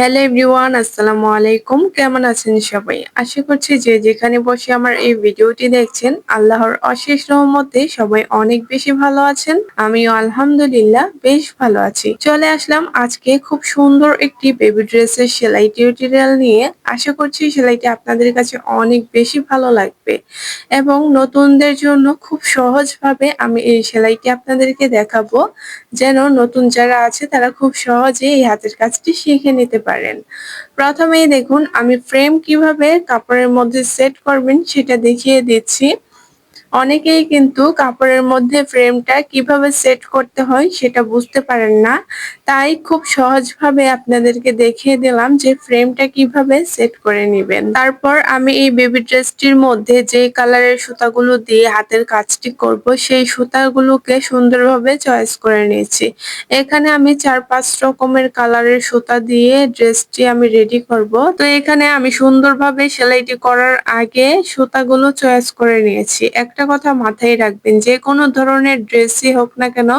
Hello everyone আসসালামু আলাইকুম। কেমন আছেন সবাই? আশা করছি যে যেখানে বসে আমার এই ভিডিওটি দেখছেন, আল্লাহর অশেষ রহমতে সবাই অনেক বেশি ভালো আছেন। আমিও আলহামদুলিল্লাহ বেশ ভালো আছি। চলে আসলাম আজকে খুব সুন্দর একটি বেবি ড্রেসের সেলাই টিউটোরিয়াল নিয়ে। আশা করছি সেলাইটি আপনাদের কাছে অনেক বেশি ভালো লাগবে এবং নতুনদের জন্য খুব সহজভাবে আমি এই সেলাইটি আপনাদেরকে দেখাবো। যেন নতুন যারা আছে তারা খুব সহজে এই হাতের কাজটি শিখে নিতে পারেন। প্রথমেই দেখুন আমি ফ্রেম কীভাবে কাপড়ের মধ্যে সেট করবেন সেটা দেখিয়ে দিচ্ছি। অনেকেই কিন্তু কাপড়ের মধ্যে ফ্রেমটা কীভাবে সেট করতে হয় সেটা বুঝতে পারেন না। তাই খুব সহজভাবে আপনাদেরকে দেখিয়ে দিলাম যে ফ্রেমটা কীভাবে সেট করে নেবেন। তারপর আমি এই বেবি ড্রেসটির মধ্যে যে কালারের সুতাগুলো দিয়ে হাতের কাজটি করব, সেই সুতাগুলোকে সুন্দরভাবে চয়েস করে নিয়েছি। এখানে আমি চার পাঁচ রকমের কালারের সুতা দিয়ে ড্রেসটি আমি রেডি করব। তো এখানে আমি সুন্দরভাবে সেলাইটি করার আগে সুতাগুলো চয়েস করে নিয়েছি। একটা একটা কথা মাথায় রাখবেন, যে কোনো ধরনের ড্রেসই হোক না কেন,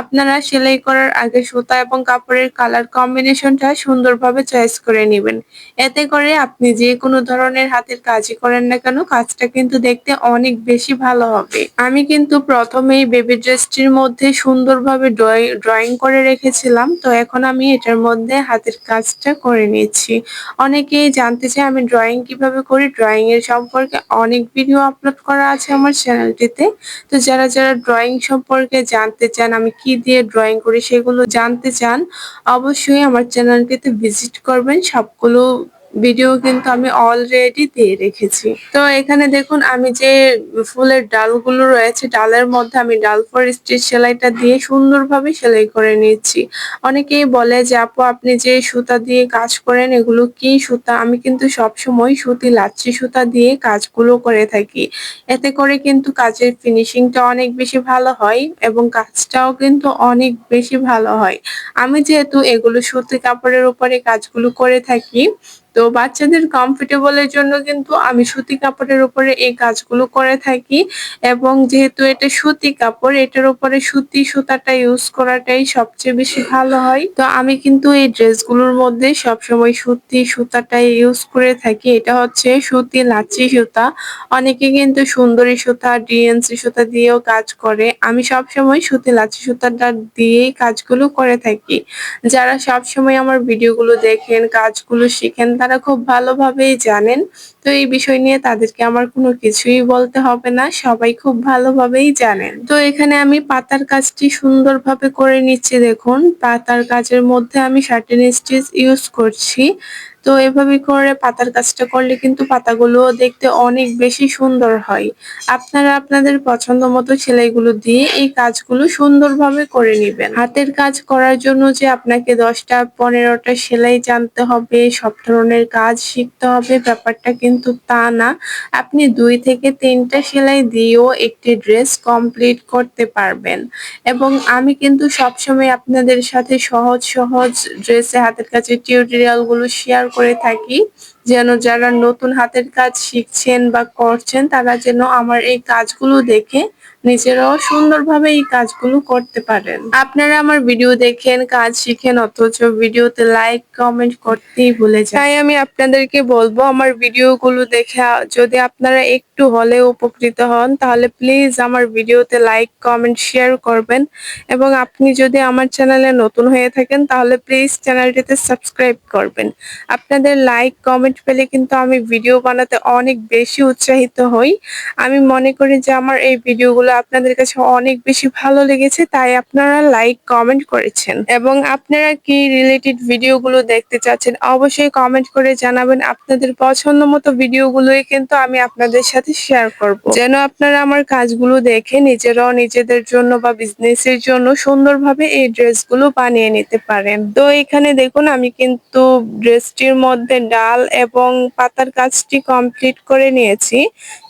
আপনারা সেলাই করার আগে সুতা এবং কাপড়ের কালার কম্বিনেশনটা সুন্দরভাবে চয়েস করে নেবেন। এতে করে আপনি যে কোনো ধরনের হাতের কাজই করেন না কেন, কাজটা কিন্তু দেখতে অনেক বেশি ভালো হবে। আমি কিন্তু প্রথমেই বেবি ড্রেসটির মধ্যে সুন্দরভাবে ড্রয়িং করে রেখেছিলাম, তো এখন আমি এটার মধ্যে হাতের কাজটা করে নিচ্ছি। অনেকেই জানতে চায় আমি ড্রয়িং কীভাবে করি ড্রয়িং এর সম্পর্কে অনেক ভিডিও আপলোড করা আছে আমার চ্যানেলটিতে তো যারা যারা ড্রয়িং সম্পর্কে জানতে চান, আমি কি দিয়ে ড্রয়িং করি সেগুলো জানতে চান, অবশ্যই আমার চ্যানেলটিতে ভিজিট করবেন। সবগুলো ভিডিও কিন্তু আমি অলরেডি দিয়ে রেখেছি। তো এখানে দেখুন, আমি যে ফুলের ডালগুলো রয়েছে, ডালের মধ্যে আমি ডাল ফর স্টিচ সেলাইটা দিয়ে সুন্দরভাবে সেলাই করে নিচ্ছি অনেকেই বলে যে, আপু, আপনি যে সুতা দিয়ে কাজ করেন, এগুলো কি সুতা? আমি কিন্তু সবসময় সুতি, লাচ্ছি সুতা দিয়ে কাজগুলো করে থাকি। এতে করে কিন্তু কাজের ফিনিশিংটা অনেক বেশি ভালো হয় এবং কাজটাও কিন্তু অনেক বেশি ভালো হয়। আমি যেহেতু এগুলো সুতি কাপড়ের উপরে কাজগুলো করে থাকি তো বাচ্চাদের কমফোর্টেবলের জন্য কিন্তু আমি সুতি কাপড়ের উপরে এই কাজগুলো করে থাকি এবং যেহেতু এটা সুতি কাপড়, এটার উপরে সুতি সুতাটা ইউজ করাটাই সবচেয়ে বেশি ভালো হয়। তো আমি কিন্তু এই ড্রেসগুলোর মধ্যে সবসময় সুতি সুতাটাই ইউজ করে থাকি। এটা হচ্ছে সুতি লাচি সুতা। অনেকে কিন্তু সুন্দরী সুতা, ডিএনসি সুতা দিয়েও কাজ করে। আমি সবসময় সুতি লাচি সুতাটা দিয়েই কাজগুলো করে থাকি। যারা সবসময় আমার ভিডিওগুলো দেখেন, কাজগুলো শিখেন তারা খুব ভালোভাবেই জানেন। তো এই বিষয় নিয়ে তাদেরকে আমার কোনো কিছুই বলতে হবে না, সবাই খুব ভালোভাবেই জানেন। তো এখানে আমি পাতার কাজটি সুন্দরভাবে করে নিচ্ছি, দেখুন। পাতার কাজের মধ্যে আমি শার্টিন স্টিচ ইউজ করছি। তো এভাবে করে পাতার কাজটা করলে কিন্তু পাতাগুলো দেখতে অনেক বেশি সুন্দর হয়। আপনারা আপনাদের পছন্দ মতো সেলাইগুলো দিয়ে এই কাজগুলো সুন্দরভাবে করে নেবেন। হাতের কাজ করার জন্য যে আপনাকে দশটা, পনেরোটা সেলাই জানতে হবে, সব ধরনের কাজ শিখতে হবে, ব্যাপারটা কিন্তু তা না। আপনি দুই থেকে তিনটা সেলাই দিয়েও একটি ড্রেস কমপ্লিট করতে পারবেন। এবং আমি কিন্তু সবসময় আপনাদের সাথে সহজ সহজ ড্রেসে হাতের কাছে টিউটোরিয়ালগুলো শেয়ার করে থাকি, যেন যারা নতুন হাতের কাজ শিখছেন বা করছেন, তারা যেন আমার এই কাজগুলো দেখে নিজেরাও সুন্দরভাবে এই কাজগুলো করতে পারেন। আপনারা আমার ভিডিও দেখেন, কাজ শিখেন, অথচ ভিডিওতে লাইক কমেন্ট করতেই ভুলে যান। তাই আমি আপনাদেরকে বলব, আমার ভিডিওগুলো দেখে, যদি আপনারা একটু হলেও উপকৃত হন, তাহলে প্লিজ আমার ভিডিওতে লাইক কমেন্ট শেয়ার করবেন। এবং আপনি যদি আমার চ্যানেলে নতুন হয়ে থাকেন, তাহলে প্লিজ চ্যানেলটিতে সাবস্ক্রাইব করবেন। আপনাদের লাইক কমেন্ট পেলে কিন্তু আমি ভিডিও বানাতে অনেক বেশি উৎসাহিত হই। আমি মনে করি যে আমার এই ভিডিওগুলো আপনাদের কাছে অনেক বেশি ভালো লেগেছে, তাই আপনারা লাইক কমেন্ট করেছেন। এবং আপনারা কি রিলেটেড ভিডিওগুলো দেখতে চাচ্ছেন, অবশ্যই কমেন্ট করে জানাবেন। আপনাদের পছন্দ মতো ভিডিওগুলোই কিন্তু আমি আপনাদের সাথে শেয়ার করব। যেন আপনারা আমার কাজগুলো দেখে নিজেরাও নিজেদের জন্য বা বিজনেসের জন্য সুন্দরভাবে এই ড্রেসগুলো বানিয়ে নিতে পারেন। তো এখানে দেখুন, আমি কিন্তু ড্রেসটির মধ্যে ডাল এবং পাতার কাজটি কমপ্লিট করে নিয়েছি।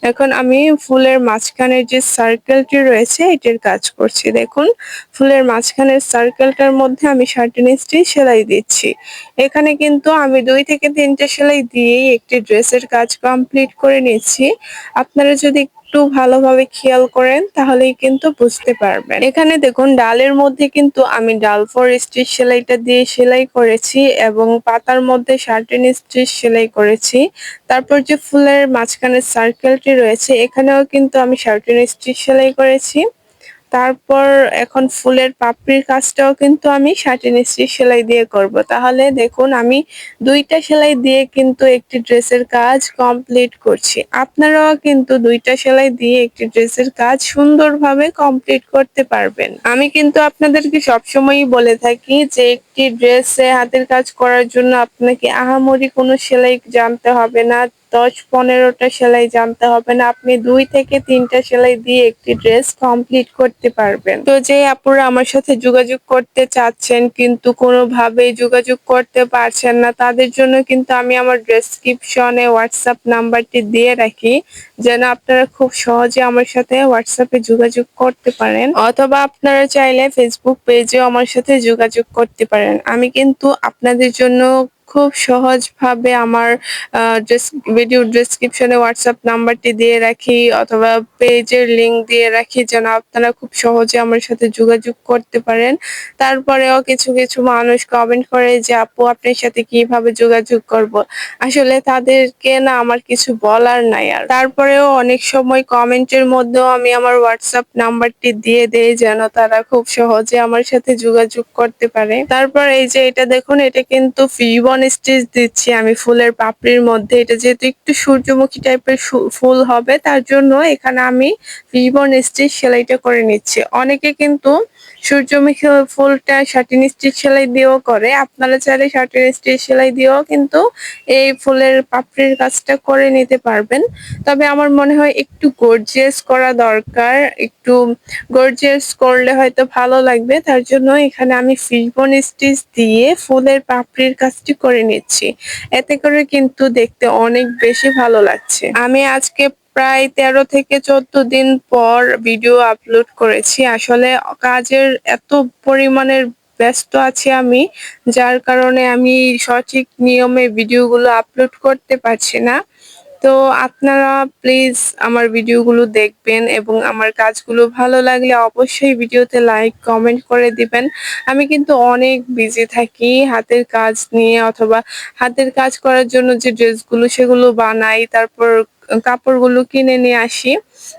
এখন আমি ফুলের মাঝখানের যে সার্কেলটি রয়েছে, এটির কাজ করছি। দেখুন, ফুলের মাঝখানের সার্কেলটার মধ্যে আমি শার্টিনিসটি সেলাই দিচ্ছি। এখানে কিন্তু আমি দুই থেকে তিনটে সেলাই দিয়েই একটি ড্রেসের কাজ কমপ্লিট করে নিচ্ছি। আপনারা যদি একটু ভালোভাবে খেয়াল করেন, তাহলেই কিন্তু বুঝতে পারবেন। এখানে দেখুন, ডালের মধ্যে কিন্তু আমি ডাল ফোর স্টিচ সেলাইটা দিয়ে সেলাই করেছি এবং পাতার মধ্যে শার্টিন স্টিচ সেলাই করেছি। তারপর যে ফুলের মাঝখানে সার্কেলটি রয়েছে, এখানেও কিন্তু আমি শার্টিন স্টিচ সেলাই করেছি। তারপর এখন ফুলের পাপড়ির কাজটাও কিন্তু আমি শার্টিন স্টিচ সেলাই দিয়ে করব। তাহলে দেখুন, আমি দুইটা সেলাই দিয়ে কিন্তু একটি ড্রেসের কাজ কমপ্লিট করছি। আপনারাও কিন্তু দুইটা সেলাই দিয়ে একটি ড্রেসের কাজ সুন্দরভাবে কমপ্লিট করতে পারবেন। আমি কিন্তু আপনাদেরকে সবসময়ই বলে থাকি যে, একটি ড্রেসে হাতের কাজ করার জন্য আপনাকে আহামরি কোনো সেলাই জানতে হবে না। দশ পনেরোটা সেলাই জানতে হবে না। আপনি দুই থেকে তিনটা সেলাই দিয়ে একটি ড্রেস কমপ্লিট করতে পারবেন। তো যে আপুরা আমার সাথে যোগাযোগ করতে চাচ্ছেন কিন্তু কোনোভাবেই যোগাযোগ করতে পারছেন না, তাদের জন্য কিন্তু আমি আমার ডেসক্রিপশনে হোয়াটসঅ্যাপ নাম্বারটি দিয়ে রাখি, যেন আপনারা খুব সহজে আমার সাথে হোয়াটসঅ্যাপে যোগাযোগ করতে পারেন। অথবা আপনারা চাইলে ফেসবুক পেজেও আমার সাথে যোগাযোগ করতে পারেন। আমি কিন্তু আপনাদের জন্য খুব সহজভাবে আমার ভিডিও ডেসক্রিপশনে হোয়াটসঅ্যাপ নাম্বারটি দিয়ে রাখি অথবা পেজের লিংক দিয়ে রাখি যেন আপনারা খুব সহজে আমার সাথে যোগাযোগ করতে পারেন। তারপরেও কিছু কিছু মানুষ কমেন্ট করে যে, আপু, আপনার সাথে কীভাবে যোগাযোগ করব? আসলে তাদেরকে না আমার কিছু বলার নাই আর। তারপরেও অনেক সময় কমেন্টের মধ্যেও আমি আমার হোয়াটসঅ্যাপ নাম্বারটি দিয়ে দেই যেন তারা খুব সহজে আমার সাথে যোগাযোগ করতে পারে। তারপর এই যে, এটা দেখুন, এটা কিন্তু ফিবন স্টিচ দিচ্ছি, আমি ফুলের পাপড়ির মধ্যে। এটা যেহেতু একটু সূর্যমুখী টাইপের ফুল হবে, তার জন্য এখানে আমি রিবন স্টিচ সেলাইটা করে নিচ্ছি। অনেকে কিন্তু সূর্যমুখী ফুলটা শার্টিন স্টিচ সেলাই দিয়েও করে। আপনারা চাইলে শার্টিন স্টিচ সেলাই দিয়েও কিন্তু এই ফুলের পাপড়ির কাজটা করে নিতে পারবেন। তবে আমার মনে হয় একটু গর্জিয়াস করা দরকার। একটু গর্জিয়াস করলে হয়তো ভালো লাগবে। তার জন্য এখানে আমি ফিশবন স্টিচ দিয়ে ফুলের পাপড়ির কাজটি করে নিচ্ছি। এতে করে কিন্তু দেখতে অনেক বেশি ভালো লাগছে। আমি আজকে প্রায় তেরো থেকে চোদ্দ দিন পর ভিডিও আপলোড করেছি। আসলে কাজের এত পরিমাণের ব্যস্ত আছি আমি, যার কারণে আমি সঠিক নিয়মে ভিডিওগুলো আপলোড করতে পারছি না। তো আপনারা প্লিজ আমার ভিডিওগুলো দেখবেন এবং আমার কাজগুলো ভালো লাগলে অবশ্যই ভিডিওতে লাইক কমেন্ট করে দিবেন। আমি কিন্তু অনেক বিজি থাকি, হাতের কাজ নিয়ে অথবা হাতের কাজ করার জন্য যে ড্রেসগুলো সেগুলো বানাই, তারপর কাপড়গুলো কিনে নিয়ে আসি।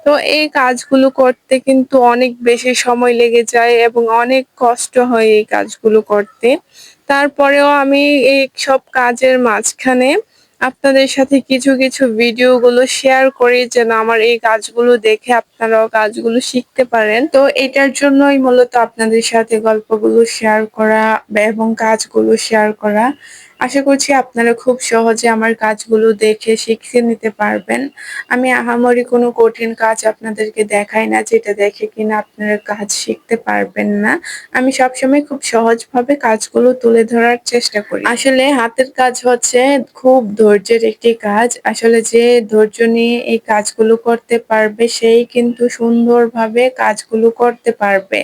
তো এই কাজগুলো করতে কিন্তু অনেক বেশি সময় লেগে যায় এবং অনেক কষ্ট হয় এই কাজগুলো করতে। তারপরেও আমি এই সব কাজের মাঝখানে আপনাদের সাথে কিছু কিছু ভিডিওগুলো শেয়ার করি যেন আমার এই কাজগুলো দেখে আপনারাও কাজগুলো শিখতে পারেন। তো এটার জন্যই মূলত আপনাদের সাথে গল্পগুলো শেয়ার করা এবং কাজগুলো শেয়ার করা। আশা করছি আপনারা খুব সহজে আমার কাজগুলো দেখে শিখে নিতে পারবেন। আমি আহামরি কোনো কঠিন কাজ আপনাদেরকে দেখাই না, যেটা দেখে কিনা আপনারা কাজ শিখতে পারবেন না। আমি সবসময় খুব সহজভাবে কাজগুলো তুলে ধরার চেষ্টা করি। আসলে হাতের কাজ হচ্ছে খুব ধৈর্যের একটি কাজ। আসলে যে ধৈর্য নিয়ে এই কাজগুলো করতে পারবে, সেই কিন্তু সুন্দরভাবে কাজগুলো করতে পারবে।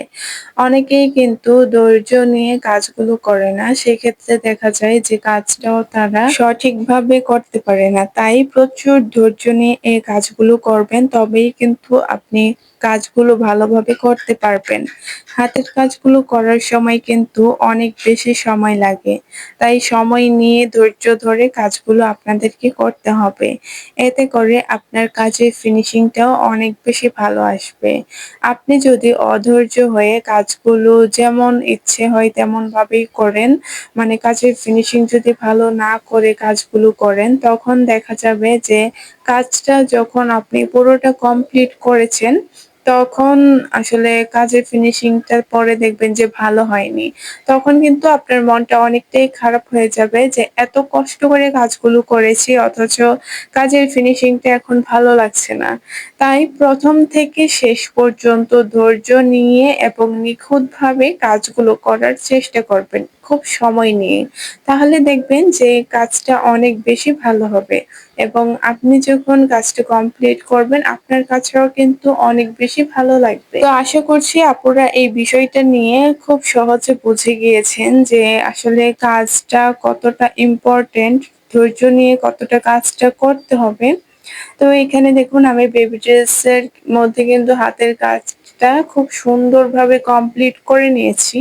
অনেকেই কিন্তু ধৈর্য নিয়ে কাজগুলো করে না। সেক্ষেত্রে দেখা যায় যে কাজটাও তারা সঠিকভাবে করতে পারে না। তাই প্রচুর ধৈর্য নিয়ে এই কাজগুলো করবেন, তবেই কিন্তু আপনি কাজগুলো ভালোভাবে করতে পারবেন। হাতের কাজগুলো করার সময় কিন্তু অনেক বেশি সময় লাগে। তাই সময় নিয়ে ধৈর্য ধরে কাজগুলো আপনাদেরকে করতে হবে। এতে করে আপনার কাজের ফিনিশিংটাও অনেক বেশি ভালো আসবে। আপনি যদি অধৈর্য হয়ে কাজগুলো যেমন ইচ্ছে হয় তেমন ভাবেই করেন মানে কাজের ফিনিশিং যদি ভালো না করে কাজগুলো করেন, তখন দেখা যাবে যে কাজটা যখন আপনি পুরোটা কমপ্লিট করেছেন তখন আসলে কাজের ফিনিশিংটার পরে দেখবেন যে ভালো হয়নি। তখন কিন্তু আপনার মনটা অনেকটাই খারাপ হয়ে যাবে যে এত কষ্ট করে কাজগুলো করেছি, অথচ কাজের ফিনিশিংটা এখন ভালো লাগছে না। তাই প্রথম থেকে শেষ পর্যন্ত ধৈর্য নিয়ে এবং নিখুঁতভাবে কাজগুলো করার চেষ্টা করবেন, খুব সময় নিয়ে। তাহলে দেখবেন যে কাজটা অনেক বেশি ভালো হবে এবং আপনি যখন কাজটা কমপ্লিট করবেন, আপনার কাছেও কিন্তু অনেক বেশি ভালো লাগবে। তো আশা করছি আপুরা এই বিষয়টা নিয়ে খুব সহজে বুঝে গিয়েছেন যে আসলে কাজটা কতটা ইম্পর্টেন্ট ধৈর্য নিয়ে কতটা কাজটা করতে হবে। তো এখানে দেখুন আমি বেবি ড্রেসের মধ্যে কিন্তু হাতের কাজটা খুব সুন্দরভাবে কমপ্লিট করে নিয়েছি।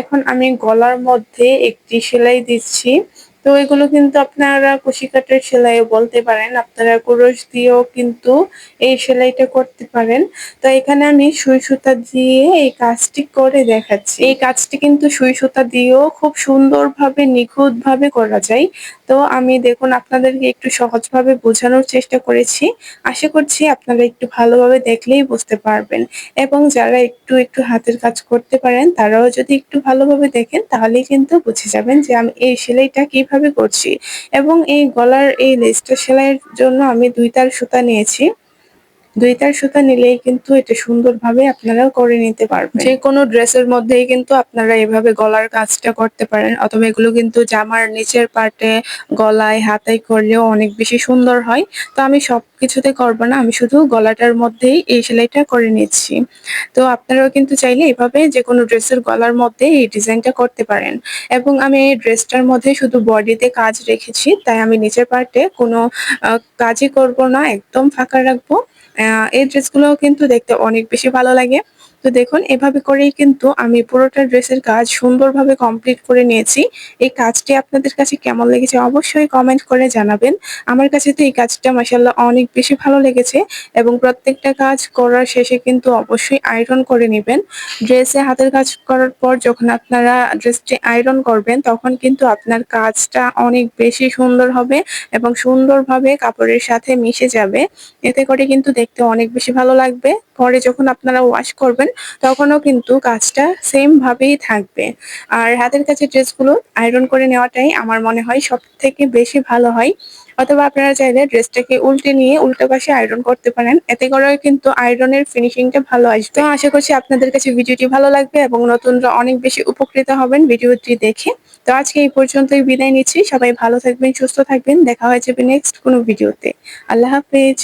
এখন আমি গলার মধ্যে একটি সেলাই দিচ্ছি। তো এগুলো কিন্তু আপনারা কাটের সেলাইও বলতে পারেন, আপনারা কুরস দিয়েও কিন্তু এই সেলাইটা করতে পারেন। তো এখানে আমি সুই সুতা দিয়ে এই কাজটি করে দেখাচ্ছি। এই কাজটি কিন্তু সুই সুতা দিয়েও খুব সুন্দরভাবে, নিখুঁতভাবে করা যায়। তো আমি দেখুন আপনাদেরকে একটু সহজভাবে বোঝানোর চেষ্টা করেছি। আশা করছি আপনারা একটু ভালোভাবে দেখলেই বুঝতে পারবেন এবং যারা একটু একটু হাতের কাজ করতে পারেন, তারাও যদি একটু ভালোভাবে দেখেন, তাহলেই কিন্তু বুঝে যাবেন যে আমি এই সেলাইটা কীভাবে করছি। এবং এই গলার এই লেসটা সেলাইয়ের জন্য আমি দুই তার সুতা নিয়েছি। দুই তার সুতা নিলেই কিন্তু এটা সুন্দরভাবে আপনারাও করে নিতে পারবেন। যে কোনো ড্রেসের মধ্যেই কিন্তু আপনারা এভাবে গলার কাজটা করতে পারেন, অথবা এগুলো কিন্তু জামার নিচের পার্টে গলায়, হাতায় করলেও অনেক বেশি সুন্দর হয়। তো আমি সব কিছুতে করব না, আমি শুধু গলাটার মধ্যেই এই সেলাইটা করে নিচ্ছি। তো আপনারাও কিন্তু চাইলে এভাবে যে কোনো ড্রেসের গলার মধ্যে এই ডিজাইনটা করতে পারেন। এবং আমি এই ড্রেসটার মধ্যে শুধু বডিতে কাজ রেখেছি, তাই আমি নিচের পার্টে কোনো কাজই করব না, একদম ফাঁকা রাখব। এই ড্রেসগুলোও কিন্তু দেখতে অনেক বেশি ভালো লাগে। তো দেখুন, এভাবে করেই কিন্তু আমি পুরোটা ড্রেসের কাজ সুন্দরভাবে কমপ্লিট করে নিয়েছি। এই কাজটি আপনাদের কাছে কেমন লেগেছে অবশ্যই কমেন্ট করে জানাবেন। আমার কাছে তো এই কাজটা মাসাল্লাহ অনেক বেশি ভালো লেগেছে এবং প্রত্যেকটা কাজ করার শেষে কিন্তু অবশ্যই আয়রন করে নেবেন। ড্রেসে হাতের কাজ করার পর যখন আপনারা ড্রেসটি আয়রন করবেন, তখন কিন্তু আপনার কাজটা অনেক বেশি সুন্দর হবে এবং সুন্দরভাবে কাপড়ের সাথে মিশে যাবে। এতে করে কিন্তু দেখতে অনেক বেশি ভালো লাগবে। পরে যখন আপনারা ওয়াশ করবেন তখনও কিন্তু কাজটা সেম ভাবেই থাকবে। আর হাতের কাছে ড্রেসগুলো আয়রন করে নেওয়াটাই আমার মনে হয় সব থেকে বেশি ভালো হয়। অথবা আপনারা চাইলে ড্রেসটাকে উল্টে নিয়ে উল্টো পাশে আয়রন করতে পারেন। এতে করেও কিন্তু আয়রনের ফিনিশিংটা ভালো আসবে। তো আশা করছি আপনাদের কাছে ভিডিওটি ভালো লাগবে এবং নতুনরা অনেক বেশি উপকৃত হবেন ভিডিওটি দেখে। তো আজকে এই পর্যন্তই বিদায় নিচ্ছি। সবাই ভালো থাকবেন, সুস্থ থাকবেন। দেখা হয়ে যাবে নেক্সট কোনো ভিডিওতে। আল্লাহ হাফেজ।